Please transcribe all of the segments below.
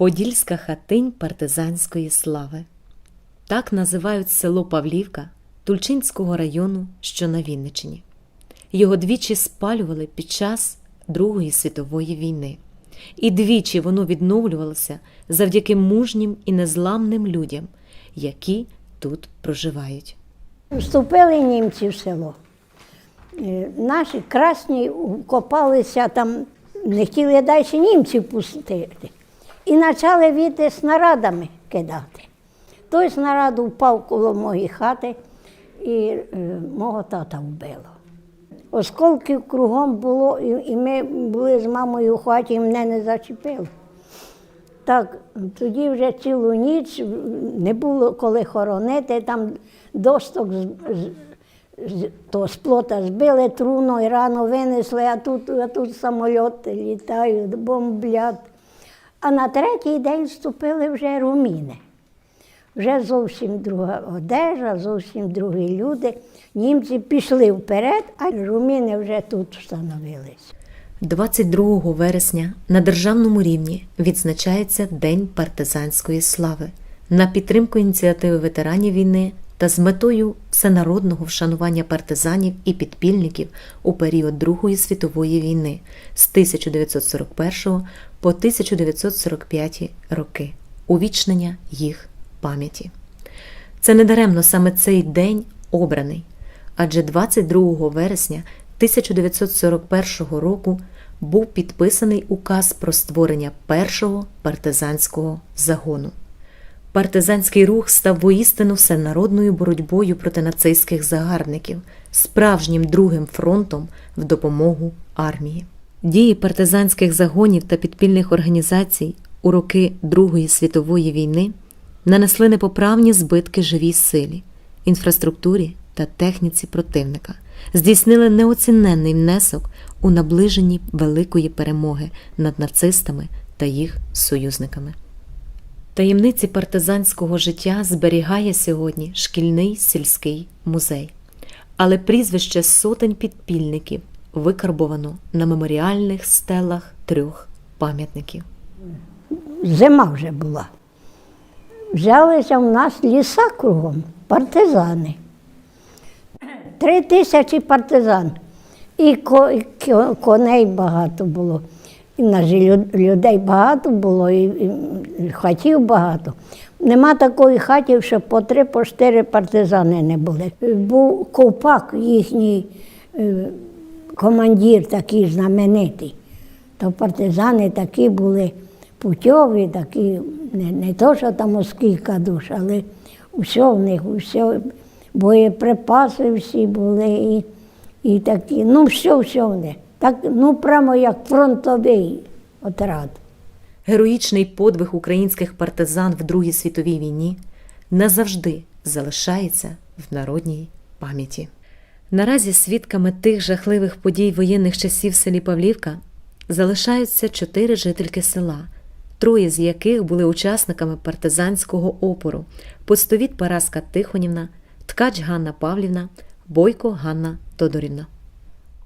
Подільська хатинь партизанської слави. Так називають село Павлівка Тульчинського району, що на Вінниччині. Його двічі спалювали під час Другої світової війни, і двічі воно відновлювалося завдяки мужнім і незламним людям, які тут проживають. Вступили німці в село. Е, Наші красні копалися там, не хотіли далі німців пустити. І почали віти снарядами кидати. Той снаряд впав коло моєї хати і е, мого тата вбило. Осколків кругом було, і, ми були з мамою в хаті, і мене не зачепило. Так, тоді вже цілу ніч не було коли хоронити, там досток з, з, з, то з плота збили труно і рано винесли, а тут, а тут самольоти літають, бомблять. А на третій день вступили вже руміни. Вже зовсім друга одежа, зовсім другі люди. Німці пішли вперед, а руміни вже тут встановились. 22 вересня на державному рівні відзначається День партизанської слави на підтримку ініціативи ветеранів війни та з метою всенародного вшанування партизанів і підпільників у період Другої світової війни з 1941 по 1945 роки, увічнення їх пам'яті. Це недаремно саме цей день обраний, адже 22 вересня 1941 року був підписаний указ про створення першого партизанського загону. Партизанський рух став воістину всенародною боротьбою проти нацистських загарбників, справжнім другим фронтом в допомогу армії. Дії партизанських загонів та підпільних організацій у роки Другої світової війни нанесли непоправні збитки живій силі, інфраструктурі та техніці противника, здійснили неоціненний внесок у наближенні великої перемоги над нацистами та їх союзниками. Таємниці партизанського життя зберігає сьогодні шкільний сільський музей, але прізвище сотень підпільників викарбовано на меморіальних стелах трьох пам'ятників. Зима вже була. Взялися в нас ліса кругом, партизани. Три тисячі партизан. І ко- і ко- коней багато було. І в нас же людей багато було, і, хатів багато. Нема такої хаті, щоб по три, по чотири партизани не були. Був ковпак їхній е, командир такий знаменитий. То партизани такі були путьові, такі, не, не то, що там скільки душ, але все в них, все, боєприпаси всі були і, і такі, ну все, все в них. Так, ну прямо як фронтовий отряд. Героїчний подвиг українських партизан в Другій світовій війні назавжди залишається в народній пам'яті. Наразі свідками тих жахливих подій воєнних часів в селі Павлівка залишаються чотири жительки села, троє з яких були учасниками партизанського опору: постовіт Параска Тихонівна, ткач Ганна Павлівна, Бойко Ганна Тодорівна.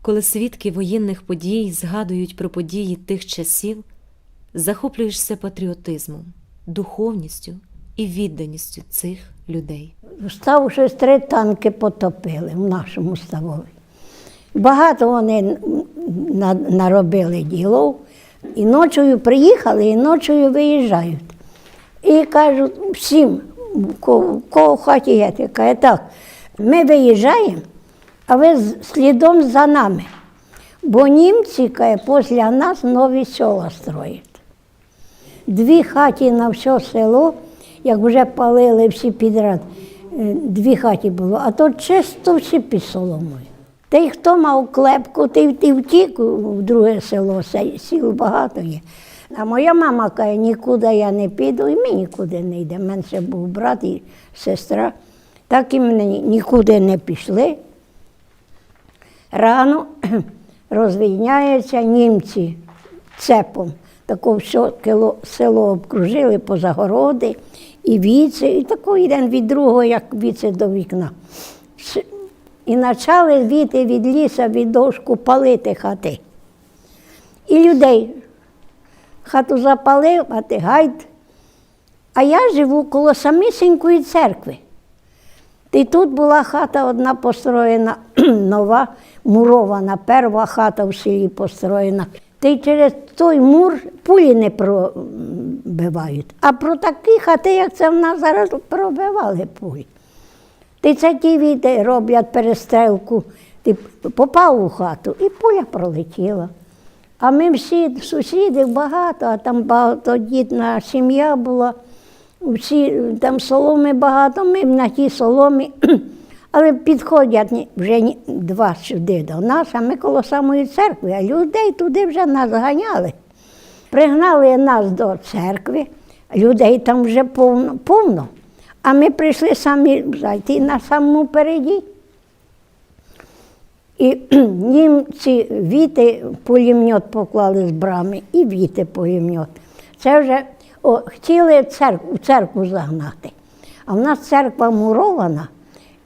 Коли свідки воєнних подій згадують про події тих часів, захоплюєшся патріотизмом, духовністю і відданістю цих людей. Став щось три танки потопили в нашому ставові. Багато вони наробили ділов. І ночою приїхали, і ночою виїжджають. І кажуть всім, кого, в хаті є, ти каже, так, ми виїжджаємо, а ви слідом за нами. Бо німці, каже, після нас нові села строять. Дві хаті на все село, як вже палили всі підряд, е, дві хаті було, а то чисто всі під соломою. Й хто мав клепку, ти, ти втік в друге село, сіл багато є. А моя мама каже, нікуди я не піду, і ми нікуди не йдемо. У мене ще був брат і сестра. Так і ми нікуди не пішли. Рано розвідняються німці цепом. Тако все кило, село обкружили по загороди і віце, і тако один від другого, як віце до вікна. І почали віти від ліса, від дошку палити хати. І людей хату запалив, а ти гайд. А я живу коло самісінької церкви. І тут була хата одна построєна, нова, мурована, перша хата в селі построєна. Та й через той мур пулі не пробивають. А про такі хати, як це в нас зараз, пробивали пулі. Ти це ті віти роблять перестрелку, ти попав у хату і пуля пролетіла. А ми всі сусідів багато, а там багатодітна сім'я була. Всі там соломи багато, ми на тій соломі. Але підходять вже два сюди до нас, а ми коло самої церкви, а людей туди вже нас ганяли. Пригнали нас до церкви, людей там вже повно, повно. А ми прийшли самі зайти на самому переді. І німці віти пулемет поклали з брами, і віти пулемет. Це вже о, хотіли церкву, церкву загнати. А в нас церква мурована,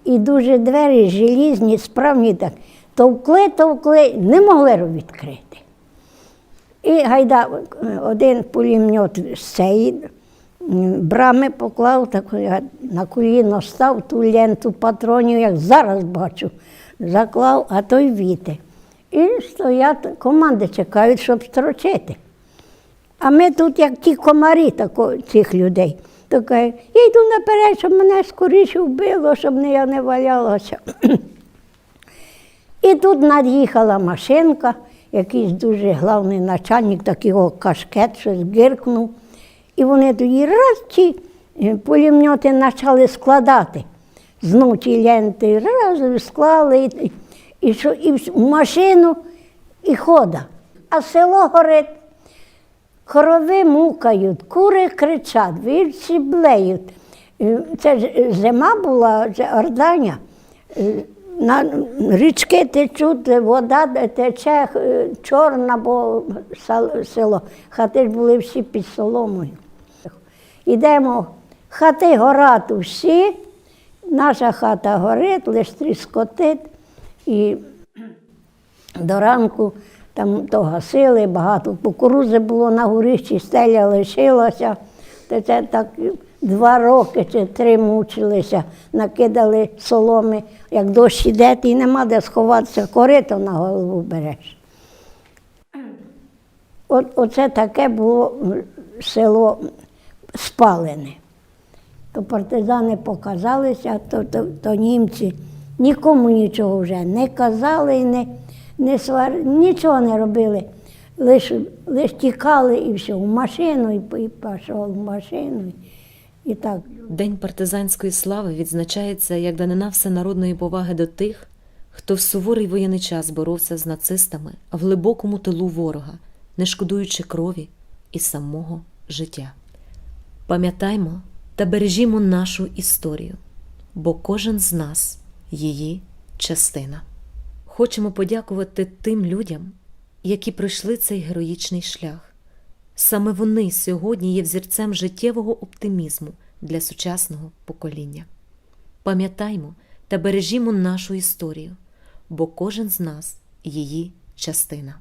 і дуже двері желізні, справні так. Товкли, товкли, не могли відкрити. І гайда один пулемет з цієї брами поклав, так я на коліно став ту ленту патронів, як зараз бачу, заклав, а той віти. І стоять, команди чекають, щоб строчити. А ми тут, як ті комарі тако, цих людей. То каже, я йду наперед, щоб мене скоріше вбило, щоб я не валялася. І тут над'їхала машинка, якийсь дуже главний начальник, такий о, кашкет, щось гиркнув. І вони тоді раз ті е, пулемети почали складати. Знов ті ленти раз склали, і, і, що, і машину, і хода. А село горить. Хорови мукають, кури кричать, вівці блеють. Е, Це ж е, зима була, це ордання. Е, На річки течуть, вода тече чорна, бо село. Хати ж були всі під соломою. Йдемо, хати горять усі, наша хата горить, лише тріскотить. І до ранку там то гасили, багато кукурузи було на горищі, стеля лишилася. Та це так два роки чи три мучилися, накидали соломи, як дощ іде, і нема де сховатися, корито на голову береш. От, оце таке було село спалене. То партизани показалися, то, то, то німці нікому нічого вже не казали, і не, не свар... нічого не робили. Лише лиш тікали і все, в машину, і, і пішов в машину. І так. День партизанської слави відзначається як данина всенародної поваги до тих, хто в суворий воєнний час боровся з нацистами в глибокому тилу ворога, не шкодуючи крові і самого життя. Пам'ятаймо та бережімо нашу історію, бо кожен з нас її частина. Хочемо подякувати тим людям, які пройшли цей героїчний шлях. Саме вони сьогодні є взірцем життєвого оптимізму для сучасного покоління. Пам'ятаймо та бережімо нашу історію, бо кожен з нас її частина.